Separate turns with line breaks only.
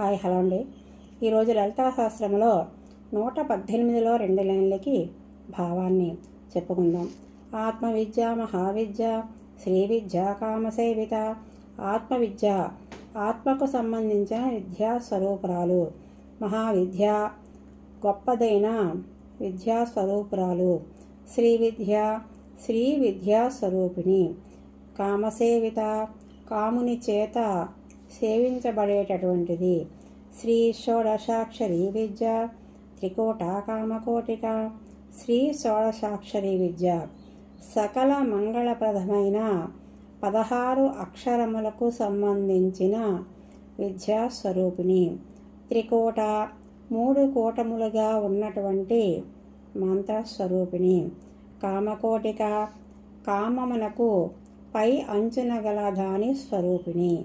Hi hello అండి. ఈరోజు లలితా శాస్త్రంలో నూట పద్దెనిమిదిలో రెండు లైన్లకి భావాన్ని చెప్పుకుందాం. ఆత్మవిద్య మహావిద్య శ్రీ విద్య కామసేవిత ఆత్మవిద్య ఆత్మకు సంబంధించిన విద్యా స్వరూపురాలు మహావిద్య గొప్పదైన విద్యా స్వరూపురాలు శ్రీ విద్య శ్రీ విద్యా స్వరూపిణి కామసేవిత కాముని చేత సేవించబడేటటువంటిది. శ్రీ షోడశాక్షరి విద్య. త్రికోట కామకోటిక. శ్రీ షోడశాక్షరి విద్య. సకల మంగళప్రదమైన పదహారు అక్షరములకు సంబంధించిన విద్యా స్వరూపిణి త్రికోట మూడు కూటములుగా ఉన్నటువంటి మంత్రస్వరూపిణి. కామకోటిక కామమునకు పై అంచున గల దాని స్వరూపిణి.